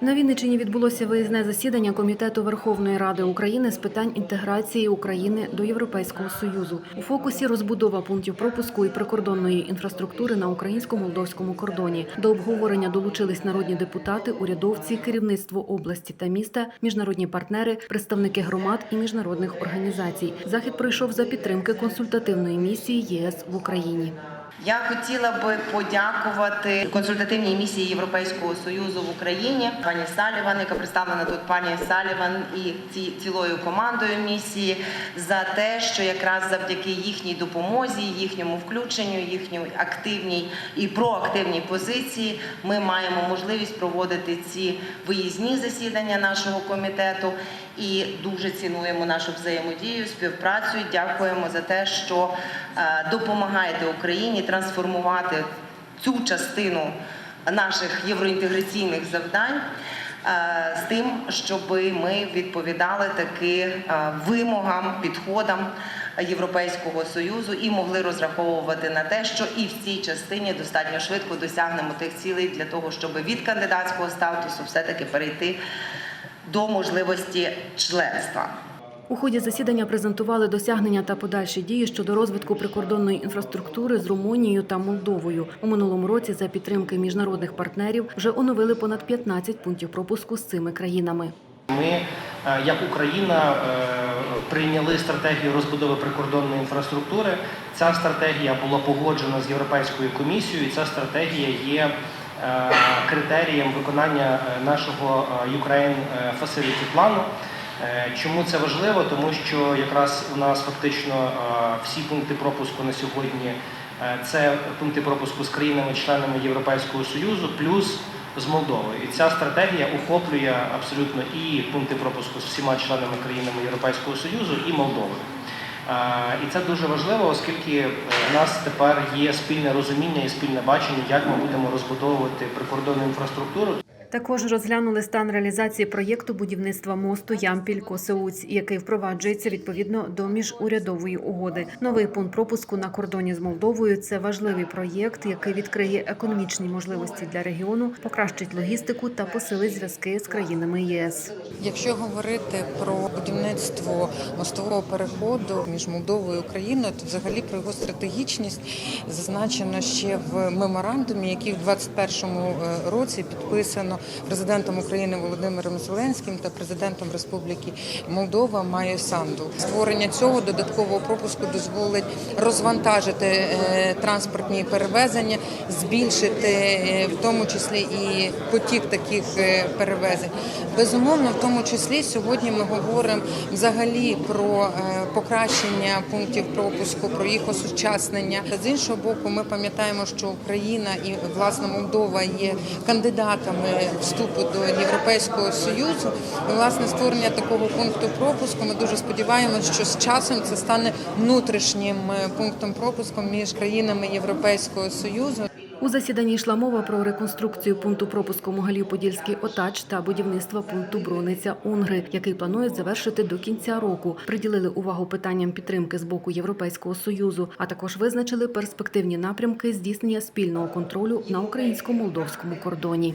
На Вінниччині відбулося виїзне засідання Комітету Верховної Ради України з питань інтеграції України до Європейського Союзу. У фокусі розбудова пунктів пропуску і прикордонної інфраструктури на українсько-молдовському кордоні. До обговорення долучились народні депутати, урядовці, керівництво області та міста, міжнародні партнери, представники громад і міжнародних організацій. Захід пройшов за підтримки консультативної місії єС в Україні. Я хотіла би подякувати консультативній місії Європейського союзу в Україні, пані Саліван, яка представлена тут пані Саліван і ці цілою командою місії за те, що якраз завдяки їхній допомозі, їхньому включенню, їхній активній і проактивній позиції, ми маємо можливість проводити ці виїзні засідання нашого комітету і дуже цінуємо нашу взаємодію, співпрацю. Дякуємо за те, що е, допомагаєте Україні трансформувати цю частину наших євроінтеграційних завдань. е, З тим, щоб ми відповідали таки е, вимогам, підходам Європейського союзу і могли розраховувати на те, що і в цій частині достатньо швидко досягнемо тих цілей для того, щоб від кандидатського статусу все-таки перейти до можливості членства. У ході засідання презентували досягнення та подальші дії щодо розвитку прикордонної інфраструктури з Румунією та Молдовою. У минулому році за підтримки міжнародних партнерів вже оновили понад 15 пунктів пропуску з цими країнами. Ми, е, як Україна, е, прийняли стратегію розбудови прикордонної інфраструктури. Ця стратегія була погоджена з Європейською комісією, і ця стратегія є е, критерієм виконання нашого Ukraine Facility плану. Е, Чому це важливо? Тому що якраз у нас фактично е, всі пункти пропуску на сьогодні е, це пункти пропуску з країнами-членами Європейського Союзу, плюс з Молдовою. І ця стратегія охоплює абсолютно і пункти пропуску з всіма членами країнами Європейського Союзу і Молдовою. Е, І це дуже важливо, оскільки в нас тепер є спільне розуміння і спільне бачення, як ми будемо розбудовувати прикордонну інфраструктуру. Також розглянули стан реалізації проєкту будівництва мосту Ямпіль-Косеуць, який впроваджується відповідно до міжурядової угоди. Новий пункт пропуску на кордоні з Молдовою це важливий проєкт, який відкриє економічні можливості для регіону, покращить логістику та посилить зв'язки з країнами ЄС. Якщо говорити про будівництво мостового переходу між Молдовою і Україною, то взагалі про його стратегічність зазначено ще в меморандумі, який в 2021 році підписано президентом України Володимиром Зеленським та президентом Республіки Молдова Майою Санду. Створення цього додаткового пропуску дозволить розвантажити е, транспортні перевезення, збільшити е, в тому числі і потік таких е, перевезень. Безумовно, в тому числі сьогодні ми говоримо взагалі про покращення пунктів пропуску, про їх осучаснення. З іншого боку, ми пам'ятаємо, що Україна і власне Молдова є кандидатами вступу до Європейського союзу. Власне створення такого пункту пропуску. Ми дуже сподіваємося, що з часом це стане внутрішнім е, пунктом пропуску між країнами Європейського союзу. У засіданні йшла мова про реконструкцію пункту пропуску Могилів-Подільський Отач та будівництво пункту Брониця Унгри, який планують завершити до кінця року. Приділили увагу питанням підтримки з боку Європейського союзу, а також визначили перспективні напрямки здійснення спільного контролю на українсько-молдовському кордоні.